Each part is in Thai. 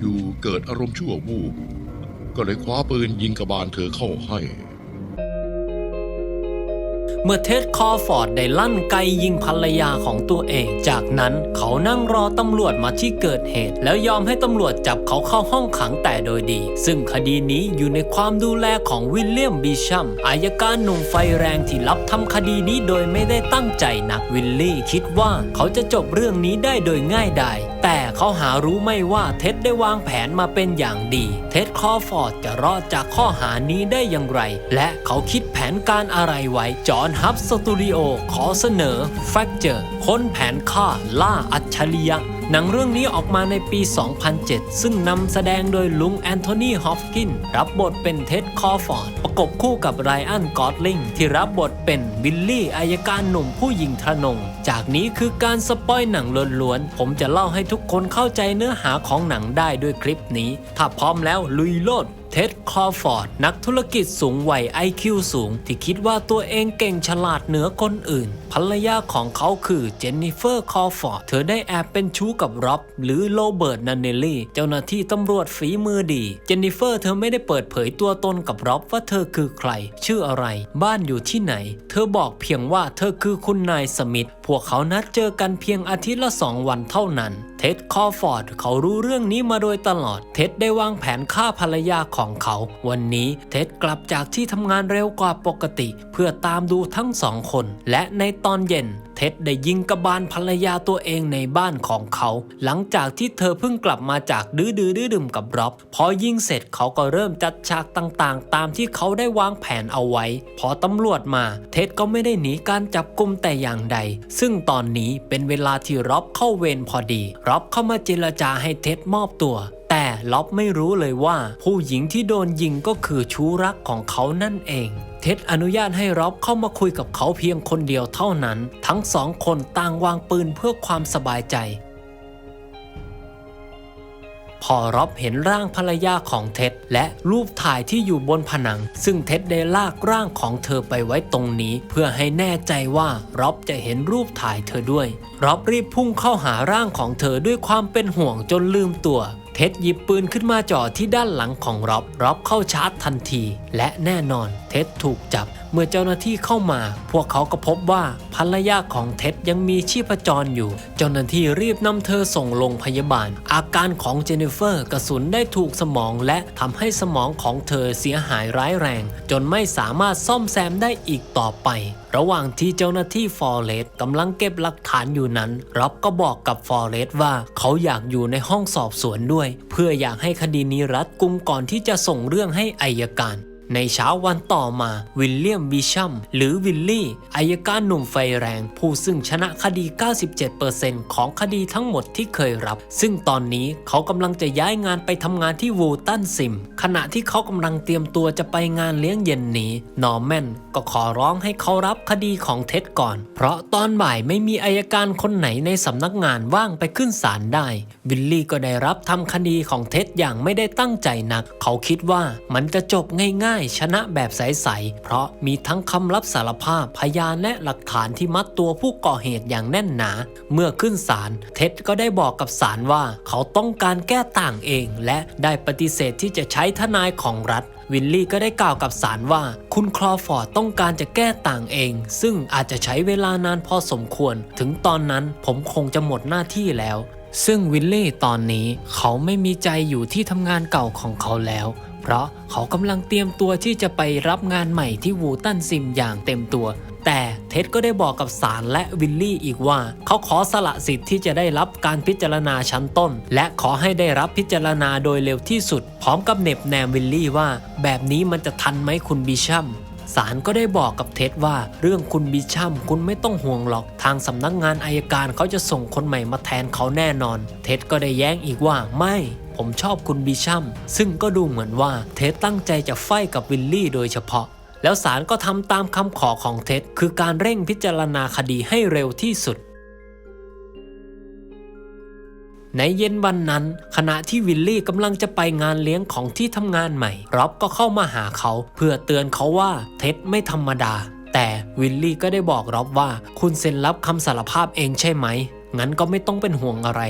อยู่ๆเกิดอารมณ์ชั่ววูบก็เลยคว้าปืนยิงกระบาลเธอเข้าให้ เมื่อเท็ดคอฟอร์ดได้ลั่นไกยิงภรรยาของตัวเอง จากนั้นเขานั่งรอตำรวจมาที่เกิดเหตุ แล้วยอมให้ตำรวจจับเขาเข้าห้องขังแต่โดยดี ซึ่งคดีนี้อยู่ในความดูแลของวิลเลียมบีชัมอายการหนุ่มไฟแรงที่รับทำคดีนี้โดยไม่ได้ตั้งใจนักวิลลี่คิดว่าเขาจะจบเรื่องนี้ได้โดยง่ายดายแต่เขาหารู้ไม่ว่าเท็ดได้วางแผนมาเป็นอย่างดี เท็ดคอฟอร์ดจะรอดจากข้อหานี้ได้อย่างไร และเขาคิดแผนการอะไรไว้จอนฮับสตูดิโอขอเสนอแฟกเจอร์ค้นแผนฆ่าล่าอัจฉริยะ หนังเรื่องนี้ออกมาในปี 2007 ซึ่งนำแสดงโดยลุงแอนโทนีฮอฟกิน รับบทเป็นเท็ดคอฟอร์ด ประกบคู่กับไรอันกอตลิงที่รับบทเป็นวิลลี่อายการหนุ่มผู้หญิงทะนง จากนี้คือการสปอยหนังล้วนๆ ผมจะเล่าให้ทุกคนเข้าใจเนื้อหาของหนังได้ด้วยคลิปนี้ ถ้าพร้อมแล้วลุยโลด เท็ดคอฟอร์ด นักธุรกิจสูงวัย IQ สูง ที่คิดว่าตัวเองเก่งฉลาดเหนือคนอื่น ภรรยาของเขาคือเจนนิเฟอร์คอฟอร์ด เธอได้แอบเป็นชู้กับร็อบหรือโรเบิร์ตนันเนลลี่ เจ้าหน้าที่ตำรวจฝีมือดี เจนนิเฟอร์เธอไม่ได้เปิดเผยตัวตนกับร็อบว่าเธอคือใคร ชื่ออะไรบ้านอยู่ที่ไหน เธอบอกเพียงว่าเธอคือคุณนายสมิธพวกเขานัดเจอกันเพียงอาทิตย์ละสองวันเท่านั้น เท็ดคอฟอร์ดเขารู้เรื่องนี้มาโดยตลอด เท็ดได้วางแผนฆ่าภรรยาของเขา วันนี้เท็ดกลับจากที่ทำงานเร็วกว่าปกติ เพื่อตามดูทั้งสองคน และในตอนเย็น เท็ดได้ยิงกระบาลภรรยาตัวเองในบ้านของเขา หลังจากที่เธอเพิ่งกลับมาจากดื้อดื้อดื้อดื่มกับร็อบพอยิงเสร็จเขาก็เริ่มจัดฉากต่างๆ ตามที่เขาได้วางแผนเอาไว้ พอตำรวจมาเท็ดก็ไม่ได้หนีการจับกุมแต่อย่างใด ซึ่งตอนนี้เป็นเวลาที่ร็อบเข้าเวรพอดีร็อบเข้ามาเจรจาให้เท็ดมอบตัว ล็อบไม่รู้เลยว่า ผู้หญิงที่โดนยิงก็คือชู้รักของเขานั่นเอง เท็ดอนุญาตให้ร็อบเข้ามาคุยกับเขาเพียงคนเดียวเท่านั้น ทั้งสองคนต่างวางปืนเพื่อความสบายใจพอร็อบเห็นร่างภรรยาของเท็ดและรูปถ่ายที่อยู่บนผนัง ซึ่งเท็ดได้ลากร่างของเธอไปไว้ตรงนี้ เพื่อให้แน่ใจว่าร็อบจะเห็นรูปถ่ายเธอด้วยร็อบรีบพุ่งเข้าหาร่างของเธอด้วยความเป็นห่วงจนลืมตัว เท็ดหยิบปืนขึ้นมาจ่อที่ด้านหลังของร็อบร็อบเข้าชาร์จทันที และแน่นอน ท็ดถูกจับ เมื่อเจ้าหน้าที่เข้ามา พวกเขาก็พบว่าภรรยาของเท็ดยังมีชีพจรอยู่ เจ้าหน้าที่รีบนำเธอส่งโรงพยาบาล อาการของเจนนิเฟอร์กระสุนได้ถูกสมองและทำให้สมองของเธอเสียหายร้ายแรง จนไม่สามารถซ่อมแซมได้อีกต่อไประหว่างที่เจ้าหน้าที่ฟอร์เรสกำลังเก็บหลักฐานอยู่นั้นร็อบก็บอกกับฟอร์เรสว่าเขาอยากอยู่ในห้องสอบสวนด้วย เพื่ออยากให้คดีนี้รัดกุมก่อนที่จะส่งเรื่องให้อายการ ในเช้าวันต่อมาวิลเลียมบิชัมหรือวิลลี่อายการหนุ่มไฟแรง ผู้ซึ่งชนะคดี 97%ของคดีทั้งหมดที่เคยรับ ซึ่งตอนนี้เขากำลังจะย้ายงานไปทำงานที่วูตันซิม ขณะที่เขากำลังเตรียมตัวจะไปงานเลี้ยงเย็นนี้ นอร์แมนก็ขอร้องให้เขารับคดีของเท็ดก่อน เพราะตอนบ่ายไม่มีอายการคนไหนในสำนักงานว่างไปขึ้นศาลได้ วิลลี่ก็ได้รับทำคดีของเท็ดอย่างไม่ได้ตั้งใจนัก เขาคิดว่ามันจะจบง่ายๆชนะแบบใสๆเพราะมีทั้งคำรับสารภาพพยานและหลักฐานที่มัดตัวผู้ก่อเหตุอย่างแน่นหนา เมื่อขึ้นศาลเท็ดก็ได้บอกกับศาลว่า เขาต้องการแก้ต่างเอง และได้ปฏิเสธที่จะใช้ทนายของรัฐวิลลี่ก็ได้กล่าวกับศาลว่า คุณคลอฟอร์ดต้องการจะแก้ต่างเอง ซึ่งอาจจะใช้เวลานานพอสมควร ถึงตอนนั้นผมคงจะหมดหน้าที่แล้ว ซึ่งวิลลี่ตอนนี้เขาไม่มีใจอยู่ที่ทำงานเก่าของเขาแล้ว เพราะเขากำลังเตรียมตัวที่จะไปรับงานใหม่ที่วูตันซิมอย่างเต็มตัว แต่เท็ดก็ได้บอกกับศาลและวิลลี่อีกว่า เขาขอสละสิทธิ์ที่จะได้รับการพิจารณาชั้นต้น และขอให้ได้รับพิจารณาโดยเร็วที่สุด พร้อมกับเหน็บแนมวิลลี่ว่า แบบนี้มันจะทันไหมคุณบิชัมศาลก็ได้บอกกับเท็ดว่าเรื่องคุณบิชัมคุณไม่ต้องห่วงหรอกทางสำนักงานอายการเขาจะส่งคนใหม่มาแทนเขาแน่นอน เท็ดก็ได้แย้งอีกว่าไม่ ผมชอบคุณบิชัมซึ่งก็ดูเหมือนว่าเท็ดตั้งใจจะไฟกับวิลลี่โดยเฉพาะ แล้วศาลก็ทำตามคำขอของเท็ดคือการเร่งพิจารณาคดีให้เร็วที่สุดในเย็นวันนั้น ขณะที่วิลลี่กำลังจะไปงานเลี้ยงของที่ทำงานใหม่ร็อบก็เข้ามาหาเขา เพื่อเตือนเขาว่าเท็ดไม่ธรรมดา แต่วิลลี่ก็ได้บอกร็อบว่า คุณเซ็นรับคำสารภาพเองใช่ไหม งั้นก็ไม่ต้องเป็นห่วงอะไร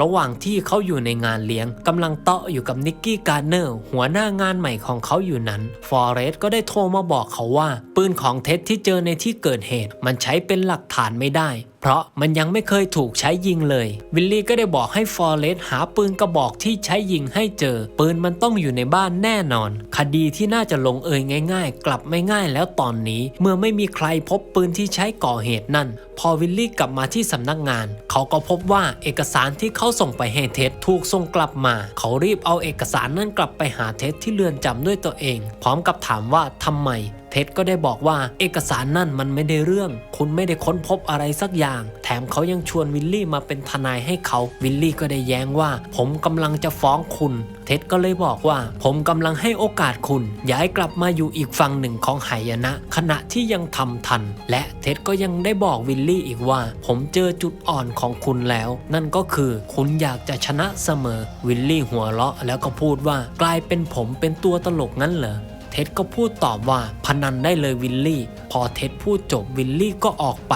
ระหว่างที่เขาอยู่ในงานเลี้ยงกำลังเตาะอยู่กับนิกกี้การ์เนอร์หัวหน้างานใหม่ของเขาอยู่นั้นฟอเรสก็ได้โทรมาบอกเขาว่า ปืนของเท็ดที่เจอในที่เกิดเหตุ มันใช้เป็นหลักฐานไม่ได้ เพราะมันยังไม่เคยถูกใช้ยิงเลย วิลลี่ก็ได้บอกให้ฟอร์เรสหาปืนกระบอกที่ใช้ยิงให้เจอ ปืนมันต้องอยู่ในบ้านแน่นอน คดีที่น่าจะลงเอยง่าย ๆ กลับไม่ง่ายแล้วตอนนี้เมื่อไม่มีใครพบปืนที่ใช้ก่อเหตุนั่น พอวิลลี่กลับมาที่สำนักงาน เขาก็พบว่าเอกสารที่เขาส่งไปให้เท็ดถูกส่งกลับมา เขารีบเอาเอกสารนั้นกลับไปหาเท็ดที่เรือนจำด้วยตัวเอง พร้อมกับถามว่าทำไม เท็ดก็ได้บอกว่าเอกสารนั่นมันไม่ได้เรื่อง คุณไม่ได้ค้นพบอะไรสักอย่าง แถมเขายังชวนวิลลี่มาเป็นทนายให้เขา วิลลี่ก็ได้แย้งว่า ผมกำลังจะฟ้องคุณ เท็ดก็เลยบอกว่า ผมกำลังให้โอกาสคุณย้ายกลับมาอยู่อีกฝั่งหนึ่งของหายนะ ขณะที่ยังทำทัน และเท็ดก็ยังได้บอกวิลลี่อีกว่า ผมเจอจุดอ่อนของคุณแล้ว นั่นก็คือคุณอยากจะชนะเสมอ วิลลี่หัวเราะแล้วก็พูดว่ากลายเป็นผมเป็นตัวตลกงั้นเหรอ เท็ดก็พูดตอบว่าพนันได้เลยวิลลี่ พอเท็ดพูดจบวิลลี่ก็ออกไป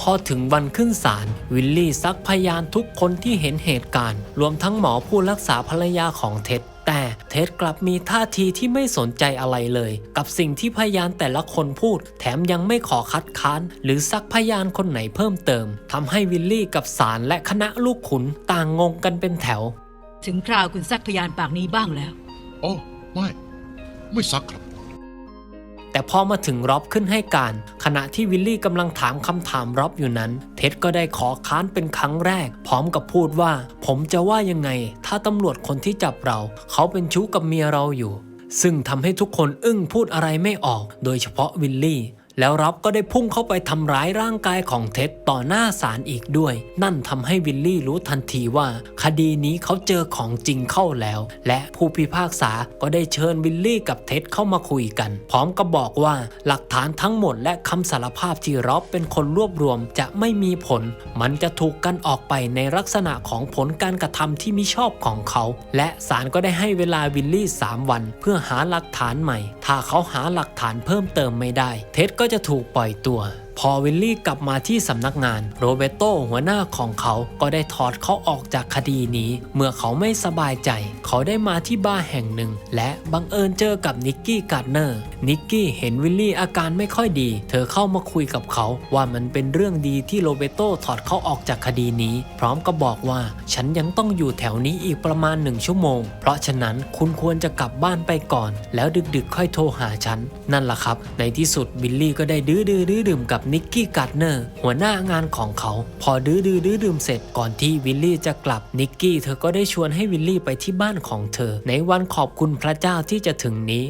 พอถึงวันขึ้นศาลวิลลี่ซักพยานทุกคนที่เห็นเหตุการณ์ รวมทั้งหมอผู้รักษาภรรยาของเท็ดแต่เท็ดกลับมีท่าทีที่ไม่สนใจอะไรเลย กับสิ่งที่พยานแต่ละคนพูด แถมยังไม่ขอคัดค้าน หรือซักพยานคนไหนเพิ่มเติมทำให้วิลลี่กับศาลและคณะลูกขุนต่างงงกันเป็นแถว ถึงคราวคุณซักพยานปากนี้บ้างแล้วอ๋อไม่ ไม่ซักครับ แต่พอมาถึงร็อบขึ้นให้การ ขณะที่วิลลี่กำลังถามคำถามร็อบอยู่นั้น เท็ดก็ได้ขอค้านเป็นครั้งแรก พร้อมกับพูดว่า ผมจะว่ายังไง ถ้าตำรวจคนที่จับเรา เขาเป็นชู้กับเมียเราอยู่ซึ่งทำให้ทุกคนอึ้งพูดอะไรไม่ออก โดยเฉพาะวิลลี่ แล้วร็อบก็ได้พุ่งเข้าไปทำร้ายร่างกายของเท็ดต่อหน้าศาลอีกด้วย นั่นทำให้วิลลี่รู้ทันทีว่า คดีนี้เขาเจอของจริงเข้าแล้ว และผู้พิพากษาก็ได้เชิญวิลลี่กับเท็ดเข้ามาคุยกัน พร้อมกับบอกว่าหลักฐานทั้งหมดและคำสารภาพที่ร็อบเป็นคนรวบรวมจะไม่มีผล มันจะถูกกันออกไปในลักษณะของผลการกระทำที่มิชอบของเขา และศาลก็ได้ให้เวลาวิลลี่ 3 วัน เพื่อหาหลักฐานใหม่ ถ้าเขาหาหลักฐานเพิ่มเติมไม่ได้ เท็ดก็จะถูกปล่อยตัว พอวิลลี่กลับมาที่สำนักงาน โรเบโตหัวหน้าของเขาก็ได้ถอดเขาออกจากคดีนี้ เมื่อเขาไม่สบายใจ เขาได้มาที่บาร์แห่งหนึ่ง และบังเอิญเจอกับนิกกี้การ์เนอร์นิกกี้เห็นวิลลี่อาการไม่ค่อยดี เธอเข้ามาคุยกับเขาว่ามันเป็นเรื่องดีที่โรเบโตถอดเขาออกจากคดีนี้ พร้อมกับบอกว่าฉันยังต้องอยู่แถวนี้อีกประมาณหนึ่งชั่วโมง เพราะฉะนั้นคุณควรจะกลับบ้านไปก่อน แล้วดึกๆ ค่อยโทรหาฉัน นั่นแหละครับ ในที่สุดวิลลี่ก็ได้ดื้อดื้อดื้อดื่มกับนิกกี้การ์เนอร์หัวหน้างานของเขา พอดื้อดื้อดื้อดื่มเสร็จก่อนที่วิลลี่จะกลับนิกกี้เธอก็ได้ชวนให้วิลลี่ไปที่บ้านของเธอ ในวันขอบคุณพระเจ้าที่จะถึงนี้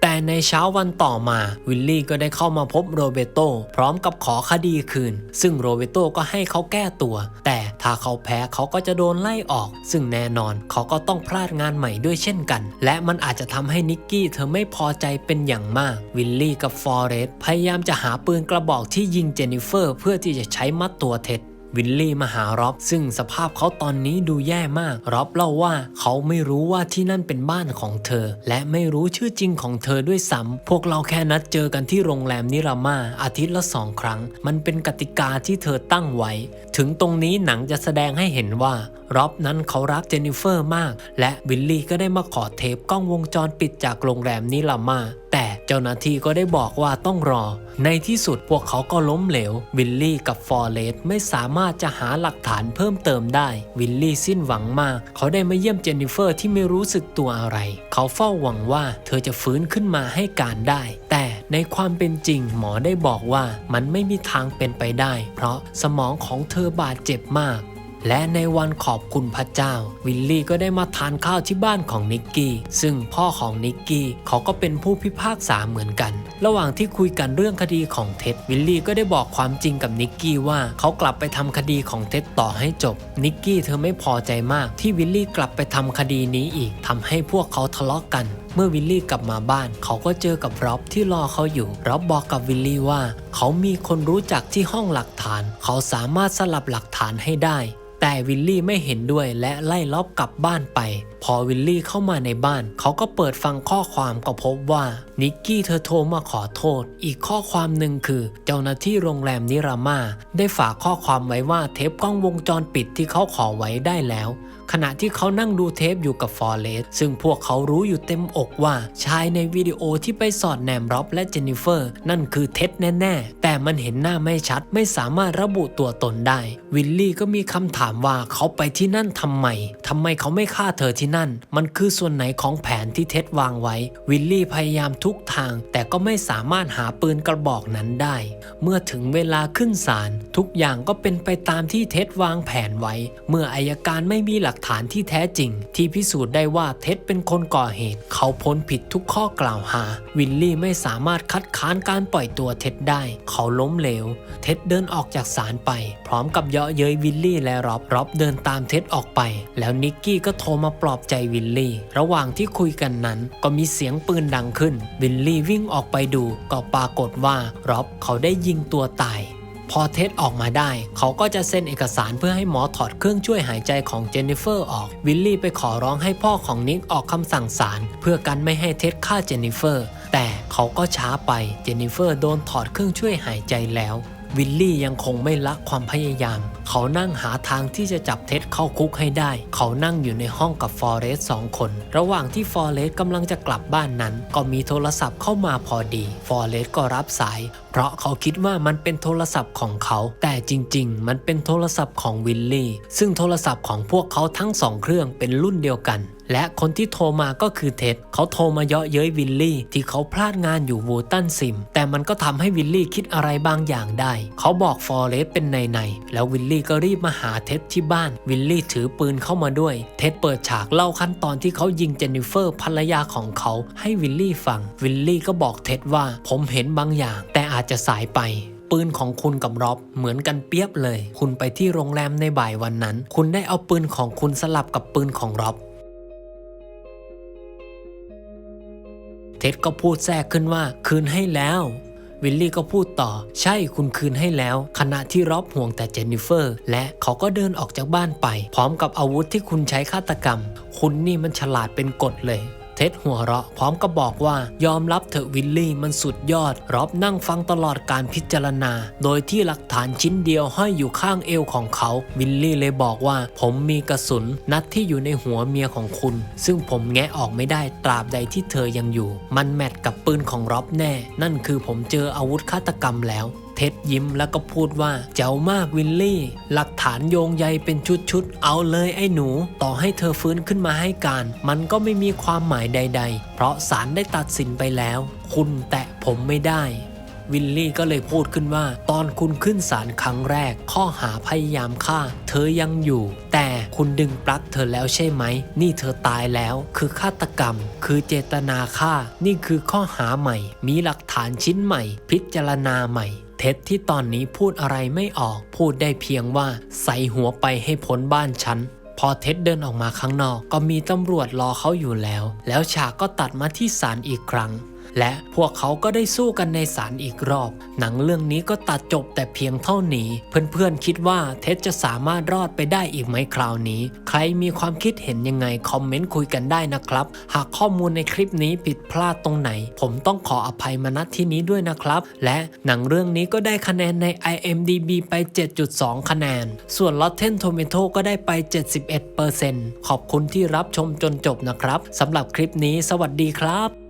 แต่ในเช้าวันต่อมาวิลลี่ก็ได้เข้ามาพบโรเบโตพร้อมกับขอคดีคืน ซึ่งโรเบโตก็ให้เขาแก้ตัว แต่ ถ้าเขาแพ้เขาก็จะโดนไล่ออก ซึ่งแน่นอนเขาก็ต้องพลาดงานใหม่ด้วยเช่นกัน และมันอาจจะทำให้นิกกี้เธอไม่พอใจเป็นอย่างมาก วิลลี่กับฟอเรสพยายามจะหาปืนกระบอกที่ยิงเจนนิเฟอร์ เพื่อที่จะใช้มัดตัวเท็ด วิลลี่มาหาร็อบซึ่งสภาพเขาตอนนี้ดูแย่มากร็อบเล่าว่าเขาไม่รู้ว่าที่นั่นเป็นบ้านของเธอ และไม่รู้ชื่อจริงของเธอด้วยซ้ำพวกเราแค่นัดเจอกันที่โรงแรมนิรามาอาทิตย์ละสองครั้ง มันเป็นกติกาที่เธอตั้งไว้ ถึงตรงนี้หนังจะแสดงให้เห็นว่าร็อบนั้นเขารักเจนนิเฟอร์มาก และวิลลี่ก็ได้มาขอเทปกล้องวงจรปิดจากโรงแรมนิรามา แต่เจ้าหน้าที่ก็ได้บอกว่าต้องรอ ในที่สุดพวกเขาก็ล้มเหลว วิลลี่กับฟอร์เรสไม่สามารถจะหาหลักฐานเพิ่มเติมได้ วิลลี่สิ้นหวังมาก เขาได้มาเยี่ยมเจนนิเฟอร์ที่ไม่รู้สึกตัวอะไร เขาเฝ้าหวังว่าเธอจะฟื้นขึ้นมาให้การได้ แต่ในความเป็นจริงหมอได้บอกว่ามันไม่มีทางเป็นไปได้ เพราะสมองของเธอบาดเจ็บมาก และในวันขอบคุณพระเจ้า วิลลี่ก็ได้มาทานข้าวที่บ้านของนิกกี้ซึ่งพ่อของนิกกี้เขาก็เป็นผู้พิพากษาเหมือนกัน ระหว่างที่คุยกันเรื่องคดีของเท็ดวิลลี่ก็ได้บอกความจริงกับนิกกี้ว่าเขากลับไปทำคดีของเท็ดต่อให้จบนิกกี้เธอไม่พอใจมากที่วิลลี่กลับไปทำคดีนี้อีกทำให้พวกเขาทะเลาะกันเมื่อวิลลี่กลับมาบ้าน เขาก็เจอกับร็อบที่รอเขาอยู่ร็อบบอกกับวิลลี่ว่า เขามีคนรู้จักที่ห้องหลักฐาน เขาสามารถสลับหลักฐานให้ได้ แต่วิลลี่ไม่เห็นด้วยและไล่ล็อบกลับบ้านไป พอวิลลี่เข้ามาในบ้าน เขาก็เปิดฟังข้อความก็พบว่านิกกี้เธอโทรมาขอโทษ อีกข้อความหนึ่งคือ เจ้าหน้าที่โรงแรมนิรามา ได้ฝากข้อความไว้ว่าเทปกล้องวงจรปิดที่เขาขอไว้ได้แล้ว ขณะที่เขานั่งดูเทปอยู่กับฟอร์เรสซึ่งพวกเขารู้อยู่เต็มอกว่าชายในวิดีโอที่ไปสอดแนมร็อบและเจนนิเฟอร์ นั่นคือเท็ดแน่ๆ แต่มันเห็นหน้าไม่ชัดไม่สามารถระบุตัวตนได้ วิลลี่ก็มีคำถามว่าเขาไปที่นั่นทำไมทำไมเขาไม่ฆ่าเธอที่นั่น มันคือส่วนไหนของแผนที่เท็ดวางไว้ วิลลี่พยายามทุกทาง แต่ก็ไม่สามารถหาปืนกระบอกนั้นได้ เมื่อถึงเวลาขึ้นศาลทุกอย่างก็เป็นไปตามที่เท็ดวางแผนไว้ เมื่ออายการไม่มีหลักฐานที่แท้จริง ที่พิสูจน์ได้ว่าเท็ดเป็นคนก่อเหตุ เขาพ้นผิดทุกข้อกล่าวหา วิลลี่ไม่สามารถคัดค้านการปล่อยตัวเท็ดได้ เขาล้มเหลว เท็ดเดินออกจากศาลไป พร้อมกับเยาะเย้ยวิลลี่และร็อบร็อบเดินตามเท็ดออกไป แล้วนิกกี้ก็โทรมาปลอบใจวิลลี่ ระหว่างที่คุยกันนั้น ก็มีเสียงปืนดังขึ้น วิลลี่วิ่งออกไปดู ก็ปรากฏว่าร็อบเขาได้ยิงตัวตาย พอเท็ดออกมาได้ เขาก็จะเซ็นเอกสารเพื่อให้หมอถอดเครื่องช่วยหายใจของเจนนิเฟอร์ออก วิลลี่ไปขอร้องให้พ่อของนิกออกคำสั่งศาลเพื่อกันไม่ให้เท็ดฆ่าเจนนิเฟอร์ แต่เขาก็ช้าไปเจนนิเฟอร์โดนถอดเครื่องช่วยหายใจแล้ววิลลี่ยังคงไม่ละความพยายาม เขานั่งหาทางที่จะจับเท็ดเข้าคุกให้ได้ เขานั่งอยู่ในห้องกับฟอเรสสองคน ระหว่างที่ฟอเรสกำลังจะกลับบ้านนั้น ก็มีโทรศัพท์เข้ามาพอดี ฟอเรสก็รับสาย เพราะเขาคิดว่ามันเป็นโทรศัพท์ของเขา แต่จริง ๆ มันเป็นโทรศัพท์ของวิลลี่ ซึ่งโทรศัพท์ของพวกเขาทั้งสองเครื่องเป็นรุ่นเดียวกันและคนที่โทรมาก็คือเท็ดเขาโทรมาเยาะเย้ยวิลลี่ ที่เขาพลาดงานอยู่วูตันซิม แต่มันก็ทำให้วิลลี่คิดอะไรบางอย่างได้ เขาบอกฟอเรสเป็นในในๆแล้ววิลลี่ก็รีบมาหาเท็ดที่บ้าน วิลลี่ถือปืนเข้ามาด้วย เท็ดเปิดฉากเล่าขั้นตอนที่เขายิงเจนนิเฟอร์ภรรยาของเขาให้วิลลี่ฟัง วิลลี่ก็บอกเท็ดว่าผมเห็นบางอย่าง แต่อาจจะสายไป ปืนของคุณกับร็อบเหมือนกันเปียบเลย คุณไปที่โรงแรมในบ่ายวันนั้น คุณได้เอาปืนของคุณสลับกับปืนของร็อบเท็ดก็พูดแทรกขึ้นว่าคืนให้แล้ว วิลลี่ก็พูดต่อ ใช่คุณคืนให้แล้ว ขณะที่ร็อบห่วงแต่เจนนิเฟอร์ และเขาก็เดินออกจากบ้านไป พร้อมกับอาวุธที่คุณใช้ฆาตกรรม คุณนี่มันฉลาดเป็นกฎเลย เท็ดหัวเราะพร้อมกับบอกว่ายอมรับเถอะวิลลี่มันสุดยอดร็อบนั่งฟังตลอดการพิจารณา โดยที่หลักฐานชิ้นเดียวห้อยอยู่ข้างเอวของเขา วิลลี่เลยบอกว่า ผมมีกระสุนนัดที่อยู่ในหัวเมียของคุณ ซึ่งผมแงะออกไม่ได้ตราบใดที่เธอยังอยู่ มันแมทกับปืนของร็อบแน่ นั่นคือผมเจออาวุธฆาตกรรมแล้ว เท็ดยิ้มแล้วก็พูดว่าเจ๋วมากวิลลี่ หลักฐานโยงใยเป็นชุดๆ เอาเลยไอ้หนู ต่อให้เธอฟื้นขึ้นมาให้การ มันก็ไม่มีความหมายใด ๆ เพราะศาลได้ตัดสินไปแล้ว คุณแตะผมไม่ได้วิลลี่ก็เลยพูดขึ้นว่า ตอนคุณขึ้นศาลครั้งแรก ข้อหาพยายามฆ่า เธอยังอยู่ แต่คุณดึงปลั๊กเธอแล้วใช่ไหม นี่เธอตายแล้ว คือฆาตกรรม คือเจตนาฆ่า นี่คือข้อหาใหม่ มีหลักฐานชิ้นใหม่ พิจารณาใหม่ เท็ดที่ตอนนี้พูดอะไรไม่ออก พูดได้เพียงว่าใส่หัวไปให้พ้นบ้านฉันพอเท็ดเดินออกมาข้างนอก ก็มีตำรวจรอเขาอยู่แล้ว แล้วฉากก็ตัดมาที่ศาลอีกครั้ง และพวกเขาก็ได้สู้กันในศาลอีกรอบ หนังเรื่องนี้ก็ตัดจบแต่เพียงเท่านี้ เพื่อนๆคิดว่าเท็ดจะสามารถรอดไปได้อีกไหมคราวนี้ ใครมีความคิดเห็นยังไงคอมเมนต์คุยกันได้นะครับ หากข้อมูลในคลิปนี้ผิดพลาดตรงไหน ผมต้องขออภัยมาณที่นี้ด้วยนะครับ และหนังเรื่องนี้ก็ได้คะแนนใน IMDB ไป 7.2 คะแนน ส่วน Rotten Tomato ก็ได้ไป 71%ขอบคุณที่รับชมจนจบนะครับสำหรับคลิปนี้ สวัสดีครับ